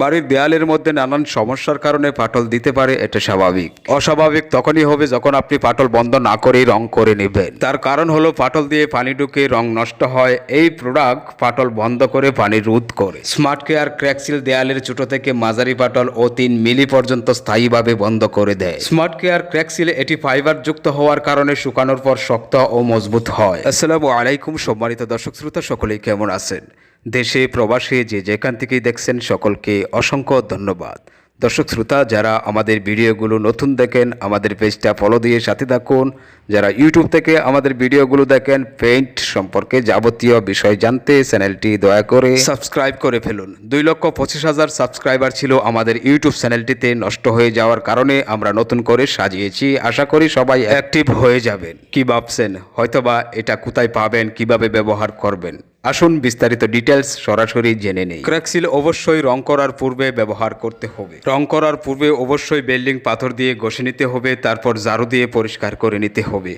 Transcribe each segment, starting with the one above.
বাড়ির দেয়ালের মধ্যে নানান সমস্যার কারণে পাটল দিতে পারে, এটা স্বাভাবিক। অস্বাভাবিক তখনই হবে যখন আপনি পাটল বন্ধ না করেই রং করে নেবেন। তার কারণ হলো পাটল দিয়ে পানি ঢুকে রং নষ্ট হয়, এই প্রোডাক্ট পাটল বন্ধ করে পানি রোধ করে। স্মার্ট কেয়ার ক্র্যাকসিল দেয়ালের ছোট থেকে মাঝারি পাটল ও তিন মিলি পর্যন্ত স্থায়ীভাবে বন্ধ করে দেয়। স্মার্ট কেয়ার ক্র্যাকসিল এটি ফাইবার যুক্ত হওয়ার কারণে শুকানোর পর শক্ত ও মজবুত হয়। আসসালামু আলাইকুম সম্মানিত দর্শক শ্রোতা, সকলেই কেমন আছেন? দেশে প্রবাসে যে যেখান থেকেই দেখছেন সকলকে অসংখ্য ধন্যবাদ। দর্শক, শ্রোতা, যারা আমাদের ভিডিওগুলো নতুন দেখেন, আমাদের পেজটা ফলো দিয়ে সাথে থাকুন। যারা ইউটিউব থেকে আমাদের ভিডিওগুলো দেখেন পেইন্ট সম্পর্কে যাবতীয় বিষয় জানতে চ্যানেলটি দয়া করে সাবস্ক্রাইব করে ফেলুন। দুই লক্ষ পঁচিশ হাজার সাবস্ক্রাইবার ছিল আমাদের ইউটিউব চ্যানেলটিতে নষ্ট হয়ে যাওয়ার কারণে আমরা নতুন করে সাজিয়েছি। আশা করি সবাই অ্যাক্টিভ হয়ে যাবেন। কি ভাবছেন? হয়তোবা এটা কোথায় পাবেন? কীভাবে ব্যবহার করবেন? আসুন বিস্তারিত ডিটেলস সরাসরি জেনে নেই। ক্র্যাকসিল অবশ্যই রং করার পূর্বে ব্যবহার করতে হবে। রং করার পূর্বে অবশ্যই বেল্ডিং পাথর দিয়ে ঘষে নিতে হবে, তারপর ঝাড়ু দিয়ে পরিষ্কার করে নিতে হবে।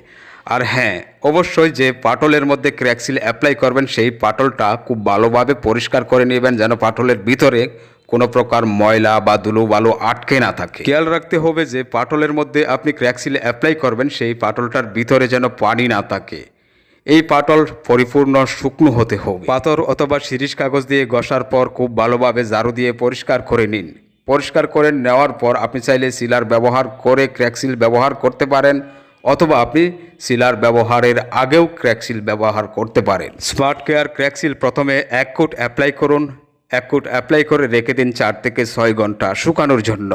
আর হ্যাঁ অবশ্যই যে পাটলের মধ্যে ক্র্যাকসিল অ্যাপ্লাই করবেন, সেই পাটলটা খুব ভালোভাবে পরিষ্কার করে নেবেন, যেন পাটলের ভিতরে কোনো প্রকার ময়লা বা ধুলো বালু আটকে না থাকে। খেয়াল রাখতে হবে যে পাটলের মধ্যে আপনি ক্র্যাকসিল অ্যাপ্লাই করবেন, সেই পাটলটার ভিতরে যেন পানি না থাকে। এই পাটল পরিপূর্ণ শুকনো হতে হবে। পাথর অথবা শিরিষ কাগজ দিয়ে ঘষার পর খুব ভালোভাবে ঝাড়ু দিয়ে পরিষ্কার করে নিন। পরিষ্কার করে নেওয়ার পর আপনি চাইলে সিলার ব্যবহার করে ক্র্যাকসিল ব্যবহার করতে পারেন অথবা আপনি সিলার ব্যবহারের আগেও ক্র্যাকসিল ব্যবহার করতে পারেন। স্মার্ট কেয়ার ক্র্যাকসিল প্রথমে এক কোট অ্যাপ্লাই করুন। এক কোট অ্যাপ্লাই করে রেখে দিন চার থেকে ছয় ঘণ্টা শুকানোর জন্য।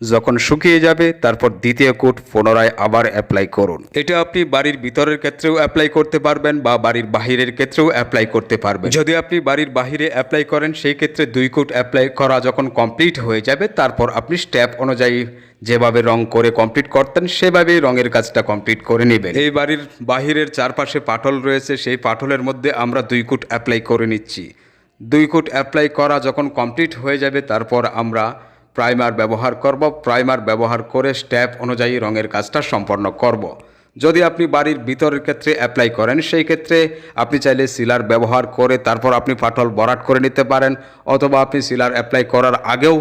যখন শুকিয়ে যাবে, তারপর দ্বিতীয় কোট পুনরায় আবার অ্যাপ্লাই করুন। এটা আপনি বাড়ির ভিতরের ক্ষেত্রেও অ্যাপ্লাই করতে পারবেন বা বাড়ির বাহিরের ক্ষেত্রেও অ্যাপ্লাই করতে পারবেন। যদি আপনি বাড়ির বাহিরে অ্যাপ্লাই করেন, সেই ক্ষেত্রে দুই কোট অ্যাপ্লাই করা যখন কমপ্লিট হয়ে যাবে, তারপর আপনি স্টেপ অনুযায়ী যেভাবে রং করে কমপ্লিট করতেন, সেভাবেই রঙের কাজটা কমপ্লিট করে নেবেন। এই বাড়ির বাহিরের চারপাশে পাটল রয়েছে, সেই পাটলের মধ্যে আমরা দুই কোট অ্যাপ্লাই করে নিচ্ছি। দুই কোট অ্যাপ্লাই করা যখন কমপ্লিট হয়ে যাবে, তারপর আমরা প্রাইমার ব্যবহার করব, প্রাইমার ব্যবহার করে স্ট্যাপ অনুযায়ী রঙের কাজটা সম্পন্ন করব। যদি আপনি বাড়ির ভিতরের ক্ষেত্রে অ্যাপ্লাই করেন, সেই ক্ষেত্রে আপনি চাইলে সিলার ব্যবহার করে তারপর আপনি ফাটল বরাট করে নিতে পারেন, অথবা আপনি সিলার অ্যাপ্লাই করার আগেও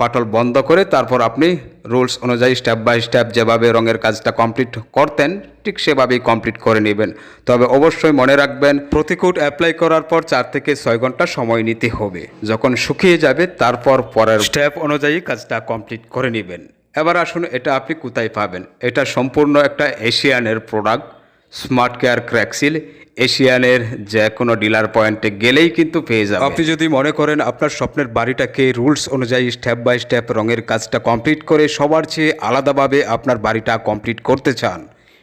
পাটল বন্ধ করে তারপর আপনি রুলস অনুযায়ী স্টেপ বাই স্টেপ যেভাবে রঙের কাজটা কমপ্লিট করতেন, ঠিক সেভাবেই কমপ্লিট করে নেবেন। তবে অবশ্যই মনে রাখবেন, প্রতিকুট অ্যাপ্লাই করার পর চার থেকে ছয় ঘণ্টা সময় নিতে হবে। যখন শুকিয়ে যাবে, তারপর পরের স্টেপ অনুযায়ী কাজটা কমপ্লিট করে নেবেন। এবার আসুন, এটা আপনি কোথায় পাবেন? এটা সম্পূর্ণ একটা এশিয়ানের product, smart care crack seal এশিয়ানের যে কোনো ডিলার পয়েন্টে গেলেই কিন্তু পেয়ে যাবেন আপনি যদি মনে করেন আপনার স্বপ্নের বাড়িটাকে রুলস অনুযায়ী স্টেপ বাই স্টেপ রঙের কাজটা কমপ্লিট করে সবার চেয়ে আলাদাভাবে আপনার বাড়িটা কমপ্লিট করতে চান,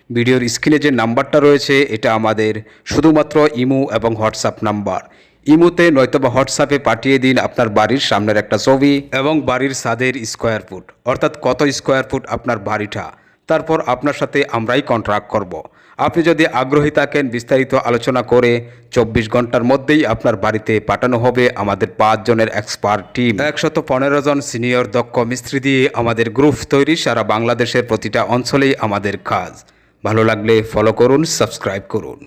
ভিডিওর স্ক্রিনে যে নাম্বারটা রয়েছে এটা আমাদের শুধুমাত্র ইমো এবং হোয়াটসঅ্যাপ নাম্বার। ইমোতে নয়তোবা হোয়াটসঅ্যাপে পাঠিয়ে দিন আপনার বাড়ির সামনের একটা ছবি এবং বাড়ির সাদের স্কোয়ার ফুট অর্থাৎ কত স্কোয়ার ফুট আপনার বাড়িটা। তারপর আপনার সাথে আমরাই কন্ট্রাক্ট করব। আপনি যদি আগ্রহী থাকেন, বিস্তারিত আলোচনা করে চব্বিশ ঘণ্টার মধ্যেই আপনার বাড়িতে পাঠানো হবে আমাদের পাঁচজনের এক্সপার্ট টিম একশত পনেরো জন সিনিয়র দক্ষ মিস্ত্রি দিয়ে আমাদের গ্রুপ তৈরি সারা বাংলাদেশের প্রতিটা অঞ্চলেই আমাদের কাজ। ভালো লাগলে ফলো করুন সাবস্ক্রাইব করুন।